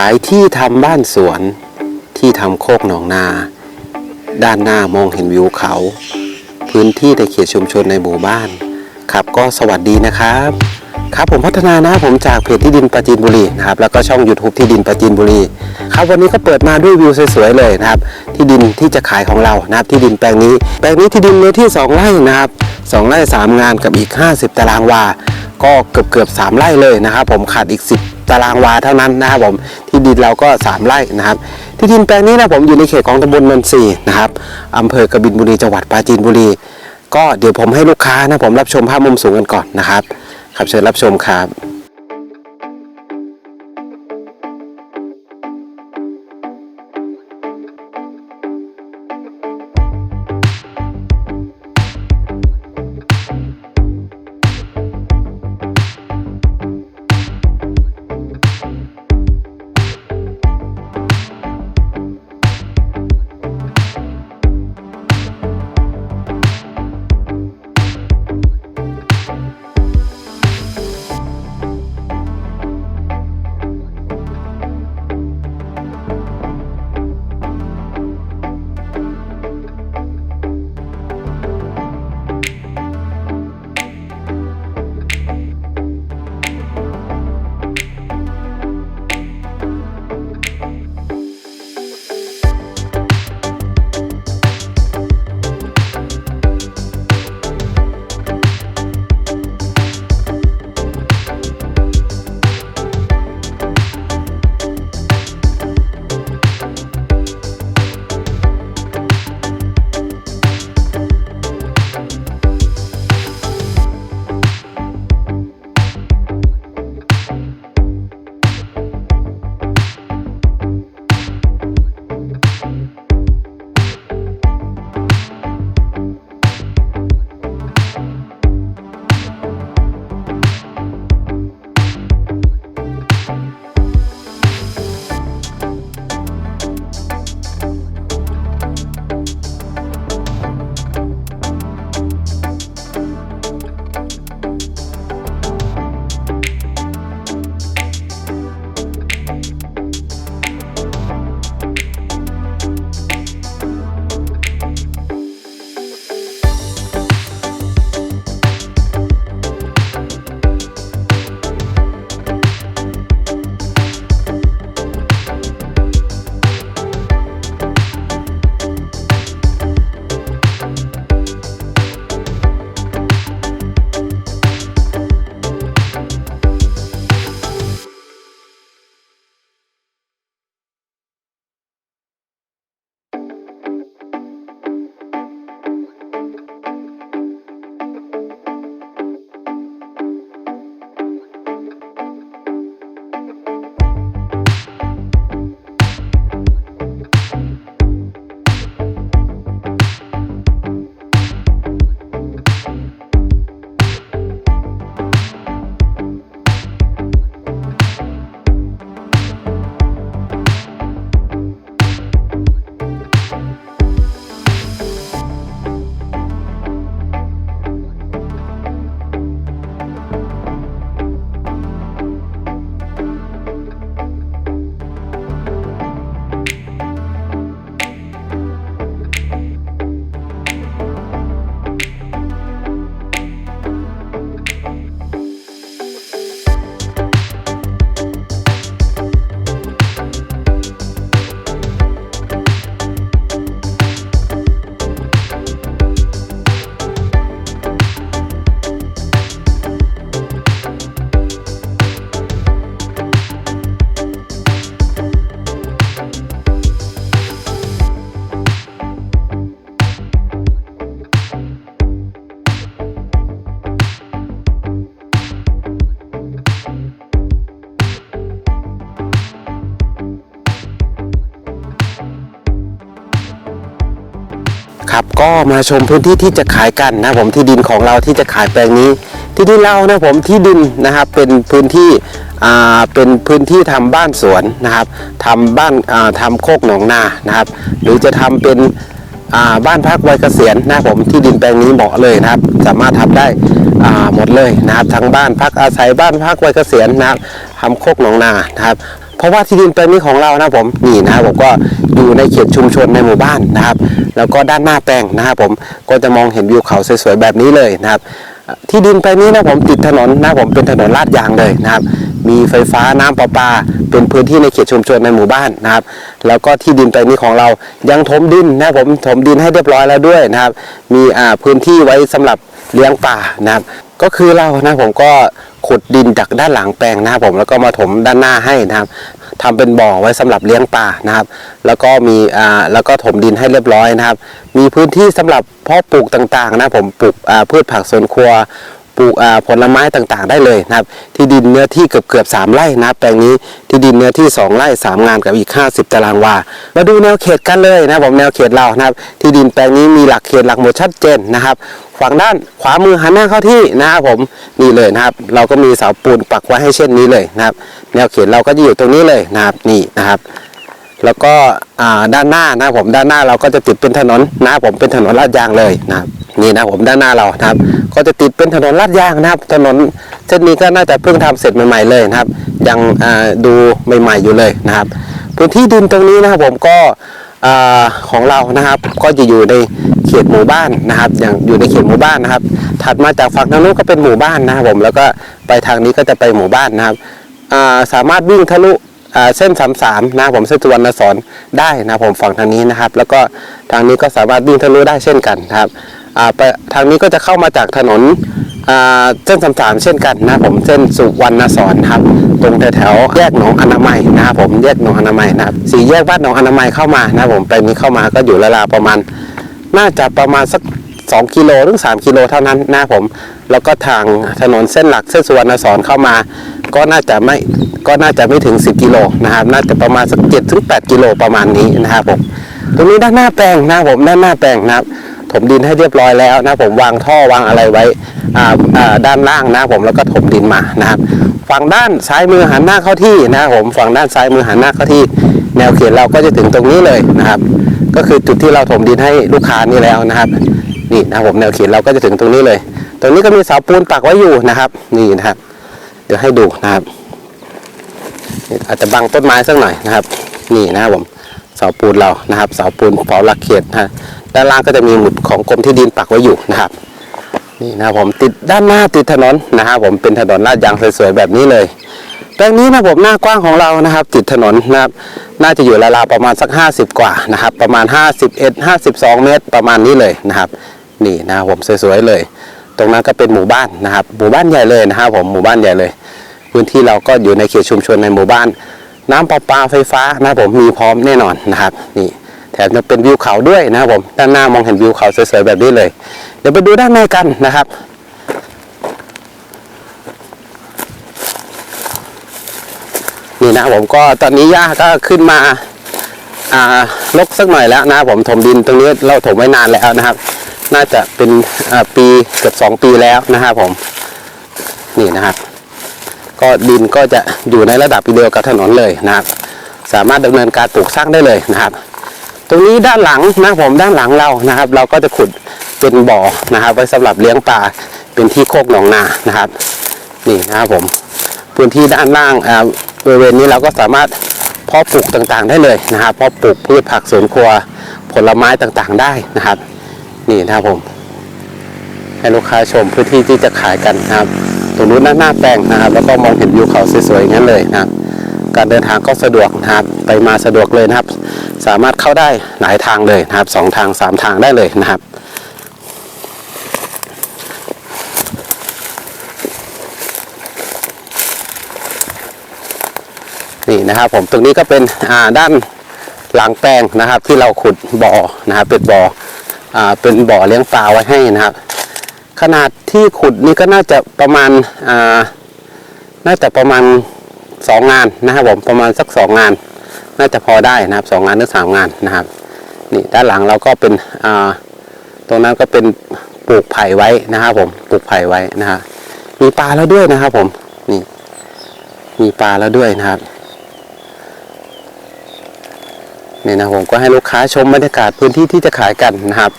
ขายที่ทำบ้านสวน ที่ทำโคกหนองนา ด้านหน้ามองเห็นวิวเขา พื้นที่ในเขตชุมชนในหมู่บ้าน ครับก็สวัสดีนะครับ ครับผมพัฒนานะผมจากเพจที่ดินปราจีนบุรีนะครับแล้วก็ช่อง YouTube ที่ดินปราจีนบุรีครับวันนี้ก็เปิดมาด้วยวิวสวยๆเลยนะครับ ที่ดินที่จะขายของเรานะครับที่ดินแปลงนี้ แปลงนี้ที่ดินเนื้อที่ 2 ไร่นะครับ 2ไร่3 งานกับอีก 50 ตารางวา ก็เกือบเกือบ3ไร่เลยนะครับผมขาดอีก 10 ตารางวาเท่านั้นนะครับผมที่ดินเราก็ 3 ไร่นะครับ ที่ดินแปลงนี้นะผมอยู่ในเขตของตำบลมันสีนะครับอำเภอกบินบุรีจังหวัดปราจีนบุรี ก็เดี๋ยวผมให้ลูกค้านะผมรับชมภาพมุมสูงกันก่อนนะครับครับเชิญรับชมครับ ครับ ก็มาชมพื้นที่ที่จะขายกันนะผมที่ดินของเราที่จะขายแปลงนี้ ที่ดินเรานะผมที่ดินนะครับเป็นพื้นที่เป็นพื้นที่ทำบ้านสวนนะครับทำบ้านาทำโคกหนองนานะครับ หรือจะทำเป็นบ้านพักวัยเกษียณนะผมที่ดินแปลงนี้เหมาะเลยนะครับ สามารถทำได้หมดเลยนะครับทั้งบ้านพักอาศัยบ้านพักวัยเกษียณนะครับทำโคกหนองนานะครับ ราะว่าที่ดินแปลงนี้ของเรานะผมนี่นะครับผมก็อยู่ในเขตชุมชนในหมู่บ้านนะครับ แล้วก็ด้านหน้าแปลงนะครับผมก็จะมองเห็นวิวเขาสวยๆแบบนี้เลยนะครับ ที่ดินแปลงนี้นะผมติดถนนนะผมเป็นถนนลาดยางเลยนะครับ มีไฟฟ้าน้ำประปา เป็นพื้นที่ในเขตชุมชนในหมู่บ้านนะครับ แล้วก็ที่ดินแปลงนี้ของเรายังถมดินนะผมถมดินให้เรียบร้อยแล้วด้วยนะครับ มีอ่าพื้นที่ไว้สำหรับเลี้ยงป่านะครับ ก็คือเรานะผมก็ขุดดินจากด้านหลังแปลงนะครับผมแล้วก็มาถมด้านหน้าให้นะครับ ทำเป็นบ่อไว้สำหรับเลี้ยงปลานะครับ แล้วก็มีอ่าแล้วก็ถมดินให้เรียบร้อยนะครับ มีพื้นที่สำหรับเพาะปลูกต่างๆนะผมปลูกอ่าพืชผักสวนครัวปลูกอ่าผลไม้ต่างๆได้เลยนะครับ ที่ดินเนื้อที่เกือบเกือบสามไร่นะครับแปลงนี้ที่ดินเนื้อที่ 2 ไร่ 3 งานกับอีก 50 ตารางวา มาดูแนวเขตกันเลยนะผมแนวเขตเรานะครับ ที่ดินแปลงนี้มีหลักเขตหลักหมดชัดเจนนะครับ ฝั่งด้านขวามือหันหน้าเข้าที่นะครับผมนี่เลยนะครับ เราก็มีเสาปูนปักไว้ให้เช่นนี้เลยนะครับ แนวเขตเราก็จะอยู่ตรงนี้เลยนะครับนี่นะครับ แล้วก็ด้านหน้านะครับผมด้านหน้าเราก็จะติดเป็นถนนนะครับผมเป็นถนนลาดยางเลยนะครับนี่นะผมด้านหน้าเรานะครับ ก็จะติดเป็นถนนลาดยางนะครับ ถนนเส้นนี้ก็น่าจะเพิ่งทำเสร็จใหม่ๆเลยนะครับ ยังดูใหม่ ๆอยู่เลยนะครับ พื้นที่ดินตรงนี้นะครับผมก็ อของเรานะครับ ก็จะอยู่ในเขตหมู่บ้านนะครับ อย่างอยู่ในเขตหมู่บ้านนะครับ ถัดมาจากฝั่งทางนู้นก็เป็นหมู่บ้านนะครับผมแล้วก็ไปทางนี้ก็จะไปหมู่บ้านนะครับสามารถวิ่งทะลุเส้นสามสามนะผมเส้นสุวรรณสอนได้นะผมฝั่งทางนี้นะครับ แล้วก็ทางนี้ก็สามารถวิ่งทะลุได้เช่นกันครับ ไปทางนี้ก็จะเข้ามาจากถนนเส้นสามสามเช่นกันนะผมเส้นสุวรรณสอนครับ ตรงแถวแยกหนองอนามัยนะครับผมแยกหนองอนามัยนะครับสี่แยกบ้านหนองอนามัยเข้ามานะครับผมไปนี้เข้ามาก็อยู่ราวๆประมาณ น่าจะประมาณสัก2กิโลถึง3กิโลเท่านั้นนะผม แล้วก็ทางถนนเส้นหลักเส้นสุวรรณสอนเข้ามา ก็น่าจะไม่ก็น่าจะไม่ถึง 10 กิโลนะครับ น่าจะประมาณสัก7ถึง8กิโลประมาณนี้นะครับผมตรงนี้ด้านหน้าแปลงนะครับผมด้านหน้าแปลงนะครับ ถมดินให้เรียบร้อยแล้วนะผมวางท่อวางอะไรไว้ด้านล่างนะผมแล้วก็ถมดินมานะครับฝั่งด้านซ้ายมือหันหน้าเข้าที่นะผมฝั่งด้านซ้ายมือหันหน้าเข้าที่ แนวเขตเราก็จะถึงตรงนี้เลยนะครับ ก็คือจุดที่เราถมดินให้ลูกค้านี่แล้วนะครับ นี่นะผมแนวเขตเราก็จะถึงตรงนี้เลย ตรงนี้ก็มีเสาปูนปักไว้อยู่นะครับ นี่นะครับ เดี๋ยวให้ดูนะครับอาจจะบังต้นไม้สักหน่อยนะครับ นี่นะครับผมเสาปูนเรานะครับ เสาปูนเสาหลักเขตนะ ด้านล่างก็จะมีหมุดของกรมที่ดินปักไว้อยู่นะครับ นี่นะผมติดด้านหน้าติดถนนนะครับผมเป็นถนนลาดยางสวยๆแบบนี้เลยแปลงนี้นะผมหน้ากว้างของเรานะครับ ติดถนนนะครับ น่าจะอยู่ราวๆประมาณสัก 50 กว่านะครับ ประมาณ 51 52 เมตรประมาณนี้เลยนะครับ นี่นะผมสวยๆเลย ตรงนั้นก็เป็นหมู่บ้านนะครับ หมู่บ้านใหญ่เลยนะครับผมหมู่บ้านใหญ่เลย พื้นที่เราก็อยู่ในเขตชุมชนในหมู่บ้าน น้ำประปาไฟฟ้านะผมมีพร้อมแน่นอนนะครับ นี่ แถมยังเป็นวิวเขาด้วยนะครับผมด้านหน้ามองเห็นวิวเขาสวยๆแบบนี้เลย เดี๋ยวไปดูด้านในกันนะครับนี่นะผมก็ตอนนี้หญ้าก็ขึ้นมาอ่าลกสักหน่อยแล้วนะครับผมถมดินตรงนี้เราถมไว้นานแล้วนะครับ น่าจะเป็นปีเกือบสองปีแล้วนะครับผมนี่นะครับก็ดินก็จะอยู่ในระดับเดียวกับถนนเลยนะครับ สามารถดำเนินการปลูกสร้างได้เลยนะครับ ตรงนี้ด้านหลังนะผมด้านหลังเรานะครับ เราก็จะขุดเป็นบ่อนะครับ ไว้สำหรับเลี้ยงปลาเป็นที่โคกหนองนานะครับ นี่นะครับผมพื้นที่ด้านล่างอ่าบริเวณนี้เราก็สามารถเพาะปลูกต่างๆ ได้เลยนะครับเพาะปลูกพืชผักสวนครัวผลไม้ต่างๆได้นะครับ นี่นะครับผมให้ลูกค้าชมพื้นที่ที่จะขายกันนะครับตรงนู้นหน้าหน้าแปลงนะครับ แล้วก็มองเห็นวิวเขาสวยๆอย่างนั้นเลยนะครับ การเดินทางก็สะดวกนะครับไปมาสะดวกเลยนะครับ สามารถเข้าได้หลายทางเลยนะครับสองทางสามทางได้เลยนะครับนี่นะครับผมตรงนี้ก็เป็นอ่าด้านหลังแปลงนะครับ ที่เราขุดบ่อนะครับเป็นบ่ออ่าเป็นบ่อเลี้ยงปลาไว้ให้นะครับ ขนาดที่ขุดนี่ก็น่าจะประมาณอ่าน่าจะประมาณ สองงานนะครับผมประมาณสักสองงาน น่าจะพอได้นะครับสองงานหรือสามงานนะครับนี่ด้านหลังเราก็เป็นอ่าตรงนั้นก็เป็นปลูกไผ่ไว้นะครับผมปลูกไผ่ไว้นะฮะมีปลาแล้วด้วยนะครับผมนี่มีปลาแล้วด้วยนะครับนี่นะผมก็ให้ลูกค้าชมบรรยากาศพื้นที่ที่จะขายกันนะครับ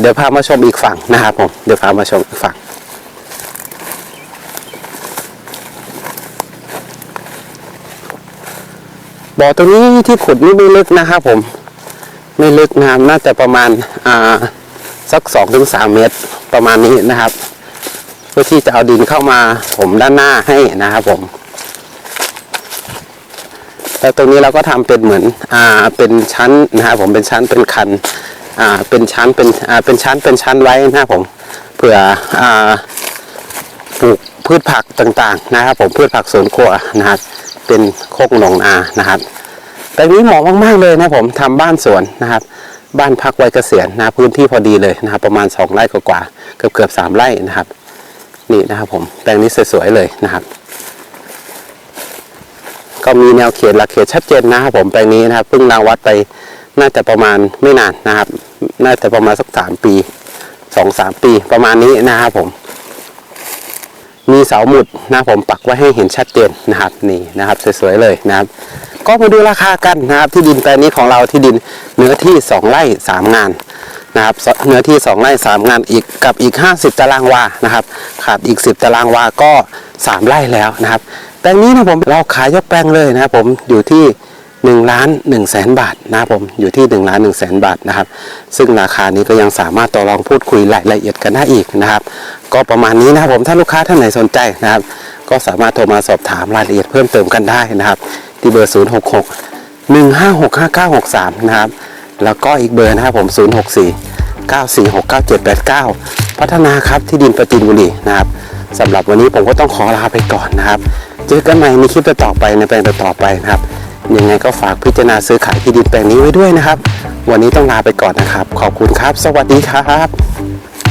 เดี๋ยวพามาชมอีกฝั่งนะครับผมเดี๋ยวพามาชมอีกฝั่ง บ่อตรงนี้ที่ขุดนี่ไม่ลึกนะครับผม ไม่ลึกนะครับน่าจะประมาณอ่าสักสองถึงสามเมตรประมาณนี้นะครับ เพื่อที่จะเอาดินเข้ามาผมด้านหน้าให้นะครับผมแล้วตรงนี้เราก็ทำเป็นเหมือนอ่าเป็นชั้นนะครับผมเป็นชั้นเป็นคันอ่าเป็นชั้นเป็นอ่าเป็นชั้นเป็นชั้นไว้นะครับผมเผื่ออ่าปลูกพืชผักต่างๆนะครับ ผมพืชผักสวนครัวนะครับ เป็นโคกหนองนานะครับแต่นี้เหมาะมากๆเลยนะผมทำบ้านสวนนะครับ บ้านพักไว้เกษียณนะพื้นที่พอดีเลยนะครับ ประมาณสองไร่กว่าๆเกือบเกือบสามไร่นะครับ นี่นะครับผมแปลงนี้สวยๆเลยนะครับ ก็มีแนวเขตหลักเขตชัดเจนนะครับผมแปลงนี้นะครับเพิ่งรางวัดไปน่าจะประมาณไม่นานนะครับ น่าจะประมาณสักสามปีสองสามปีประมาณนี้นะครับผม มีเสาหมุดนะผมปักไว้ให้เห็นชัดเจนนะครับนี่นะครับสวยๆเลยนะครับ ก็มาดูราคากันนะครับที่ดินแปลงนี้ของเราที่ดินเนื้อที่ 2ไร่3 งานนะครับเนื้อที่ 2ไร่3 งานอีกกับอีก 50 ตารางวานะครับขาดอีก 10 ตารางวาก็ 3 ไร่แล้วนะครับแปลงนี้นะผมเราขายยกแปลงเลยนะครับผมอยู่ที่ 1ล้าน1แสนบาทนะครับผมอยู่ที่1ล้าน1แสนบาทนะครับ ซึ่งราคานี้ก็ยังสามารถต่อรองพูดคุยรายละเอียดกันได้อีกนะครับ ก็ประมาณนี้นะครับผมถ้าลูกค้าท่านไหนสนใจนะครับ ก็สามารถโทรมาสอบถามรายละเอียดเพิ่มเติมกันได้นะครับ ที่เบอร์ 0 6 6 1 5 6 5 9 6 3 นะครับ แล้วก็อีกเบอร์นะครับผม 0 6 4 9 4 6 9 7 8 9 พัฒนาครับที่ดินประจินบุรีนะครับสำหรับวันนี้ผมก็ต้องขอลาไปก่อนนะครับ เจอกันใหม่ในคลิปต่อไปในแปลงต่อไปนะครับ ยังไงก็ฝากพิจารณาซื้อขายที่ดินแปลงนี้ไว้ด้วยนะครับ วันนี้ต้องลาไปก่อนนะครับ ขอบคุณครับ สวัสดีครับ